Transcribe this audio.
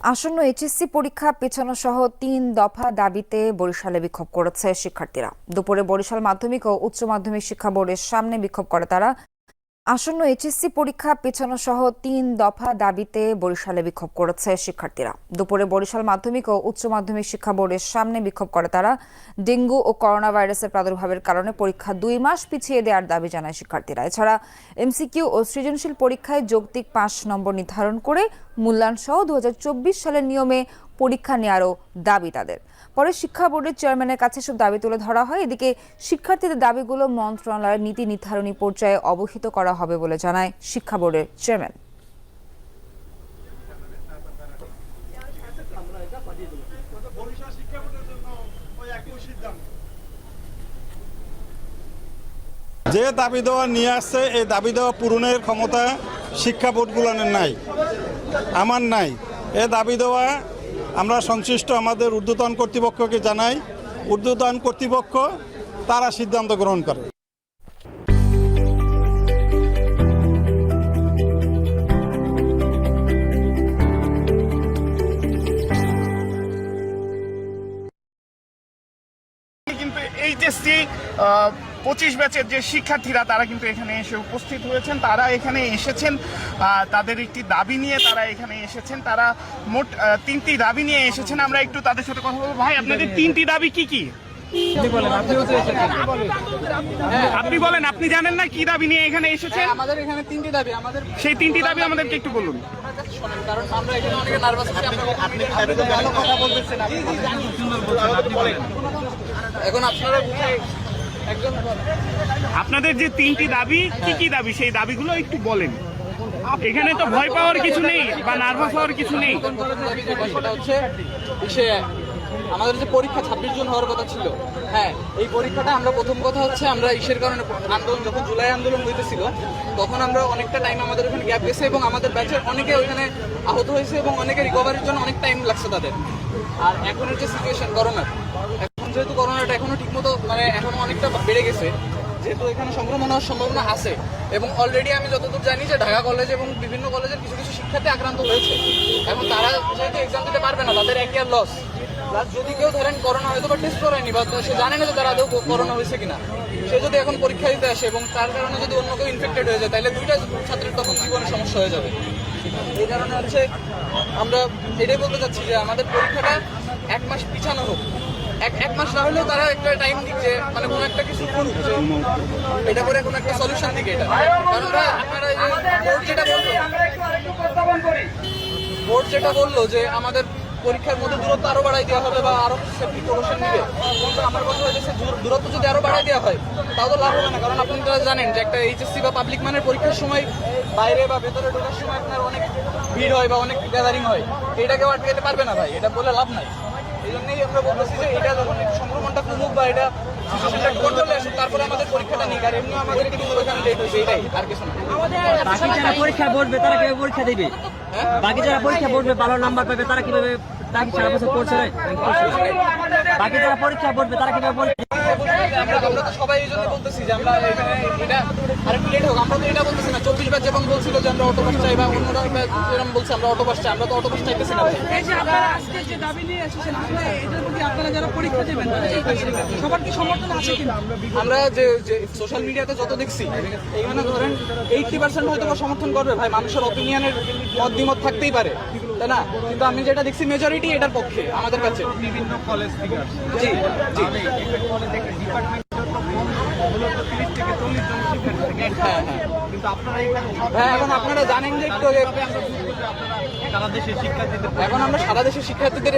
আসন্ন এইচএসসি পরীক্ষা পেছানো সহ তিন দফা দাবিতে বরিশালে বিক্ষোভ করেছে শিক্ষার্থীরা। দুপুরে বরিশাল মাধ্যমিক ও উচ্চ মাধ্যমিক শিক্ষা বোর্ডের সামনে বিক্ষোভ করে তারা। আসন্ন এইচএসসি পরীক্ষা পেছানো সহ তিন দফা দাবিতে বরিশালে বিক্ষোভ করেছে শিক্ষার্থীরা। দুপুরে বরিশাল মাধ্যমিক ও উচ্চ মাধ্যমিক শিক্ষা বোর্ডের সামনে বিক্ষোভ করে তারা। ডেঙ্গু ও করোনা ভাইরাসের প্রাদুর্ভাবের কারণে পরীক্ষা দুই মাস পিছিয়ে দেওয়ার দাবি জানায় শিক্ষার্থীরা। এছাড়া এমসিকিউ ও সৃজনশীল পরীক্ষায় যৌক্তিক পাঁচ নম্বর নির্ধারণ করে মূল্যায়ন সহ দু হাজার চব্বিশ সালের নিয়মে পরীক্ষা নেওয়ারও দাবি তাদের। পরে শিক্ষা বোর্ডের চেয়ারম্যানের কাছে সব দাবি তুলে ধরা হয়। এদিকে শিক্ষার্থীদের দাবিগুলো মন্ত্রণালয়ের নীতি নির্ধারণী পর্যায়ে অবহিত করা হবে বলে জানায় শিক্ষা বোর্ডের চেয়ারম্যান। যে দাবি দেওয়া নিয়ে আসছে, এই দাবি দেওয়া পূরণের ক্ষমতা শিক্ষা বোর্ডগুলোনের নাই, আমার নাই। এ দাবি দেওয়া আমরা সংশ্লিষ্ট আমাদের ঊর্ধ্বতন কর্তৃপক্ষকে জানাই ঊর্ধ্বতন কর্তৃপক্ষ তারা সিদ্ধান্ত গ্রহণ করে। কিন্তু এইচএসসি পঁচিশ ব্যাচের যে শিক্ষার্থীরা তারা কিন্তু এখানে এসে উপস্থিত হয়েছেন। তারা এখানে এসেছেন তাদের একটি দাবি নিয়ে তারা এখানে এসেছেন। তারা মোট তিনটি দাবি নিয়ে এসেছেন। আমরা একটু তাদের সাথে কথা বলব। ভাই আপনাদের তিনটি দাবি কি কি? আপনি বলেন আপনি জানেন না কি দাবি নিয়ে এখানে এসেছেন? আমাদের এখানে তিনটি দাবি। আমাদের সেই তিনটি দাবি আমাদেরকে একটু বলুন। কারণ আমরা এখানে অনেকে নার্ভাস আপনি আপনি তো ভালো কথা বলতেছেন এখন আপনারা আপনাদের যে তিনটি দাবি কি কি দাবি? সেই দাবিগুলো একটু বলেন। এখানে তো ভয় পাওয়ার কিছু নেই বা নার্ভাস হওয়ার কিছু নেই। আমাদের যে পরীক্ষা ছাব্বিশ জন হওয়ার কথা ছিল হ্যাঁ এই পরীক্ষাটা আমরা প্রথম কথা হচ্ছে আমরা ইসের কারণে আন্দোলন যখন জুলাই আন্দোলন হইতেছিল তখন আমরা অনেকটা টাইম আমাদের ওখানে গ্যাপ গেছে এবং আমাদের ব্যাচের অনেকে ওইখানে আহত হয়েছে এবং অনেকে রিকভারির জন্য অনেক টাইম লাগছে তাদের। আর এখনের যে সিচুয়েশন করোনার। যেহেতু করোনাটা এখনও ঠিকমতো মানে এখনও অনেকটা বেড়ে গেছে, যেহেতু এখানে সংক্রমণ হওয়ার সম্ভাবনা আছে। এবং অলরেডি আমি যতদূর জানি যে ঢাকা কলেজ এবং বিভিন্ন কলেজের কিছু কিছু শিক্ষার্থী আক্রান্ত হয়েছে। এখন তারা যেহেতু এক্সাম দিতে পারবে না, তাদের এক ইয়ার লস প্লাস যদি কেউ ধরেন করোনা হয়তো বা টেস্ট করেনি বা সে জানে না যে তার আদৌ করোনা হয়েছে কিনা। সে যদি এখন পরীক্ষা দিতে আসে এবং তার কারণে যদি অন্য কেউ ইনফেক্টেড হয়ে যায়, তাহলে দুইটা ছাত্রের তখন জীবনে সমস্যা হয়ে যাবে। এই কারণে হচ্ছে আমরা এটাই বলতে চাচ্ছি যে আমাদের পরীক্ষাটা এক মাস পিছানো হোক। এক এক মাস না হলেও তারা একটা টাইম দিচ্ছে মানে কোনো একটা কিছু করুক এটা করে কোনো একটা সলিউশন দিকে এটা। কারণ আপনারা বোর্ড যেটা বলল বোর্ড যেটা বলল যে আমাদের পরীক্ষার মধ্যে দূরত্ব আরও বাড়াই দেওয়া হবে বা আরও সেফটি প্রিকশন নিবে, কিন্তু আমার কথা হয়েছে দূরত্ব যদি আরও বাড়াই দেওয়া হয়, তাও তো লাভ হবে না। কারণ আপনি তো জানেন যে একটা এইচএসসি বা পাবলিক মানের পরীক্ষার সময় বাইরে বা ভেতরে ঢোকার সময় আপনার অনেক ভিড় হয় বা অনেক গ্যাদারিং হয় এটা কেউ আটকাতে পারবে না ভাই, এটা বলে লাভ নাই। এই জন্যই আমরা বলতেছি যে এটা যখন সংক্রমণটা কমুক বা এটা কন্ট্রোলে আসুক তারপরে আমাদের পরীক্ষাটা নিক। আর এমনি আমাদের কিন্তু ওখানে লেট হয়েছে এটাই আর কিছু না। বাকি যারা পরীক্ষা বসবে তারা কীভাবে পরীক্ষা দিবে? বাকি যারা পরীক্ষা বসবে ভালো নাম্বার পাবে তারা কীভাবে তারা কি সারা বছর পড়ছে বাকি যারা পরীক্ষা বসবে তারা কীভাবে পরীক্ষা আমরা তো সবাই এই জন্য বলতেছি যে আমরা এখানে এটা আরেকটু লেট হোক আমরা তো এটা বলতেছি না। চব্বিশ ব্যাচ বলছিল যে আমরা অটো বাস চাই বা অন্যরা এরকম বলছে আমরা অটো বাস চাই আমরা তো অটো বাস চাইতেছি না। এই যে আপনারা আজকে যে দাবি নিয়ে এসেছেন আসলে এটার প্রতি আপনারা যারা পরীক্ষা দেবেন সবার কি সমর্থন আছে কিনা? আমরা যে যে সোশ্যাল মিডিয়াতে যত দেখছি এখানে ধরেন এইটটি পার্সেন্ট হয়তো সমর্থন করবে। ভাই মানুষের অপিনিয়নের মত দ্বিমত থাকতেই পারে তাই না? কিন্তু আমি যেটা দেখছি মেজরিটি এটার পক্ষে আমাদের কাছে। বিভিন্ন কলেজ থেকে জি জি। হ্যাঁ হ্যাঁ। হ্যাঁ এখন আপনারা জানেন যে এখন আমরা সারা দেশের শিক্ষার্থীদের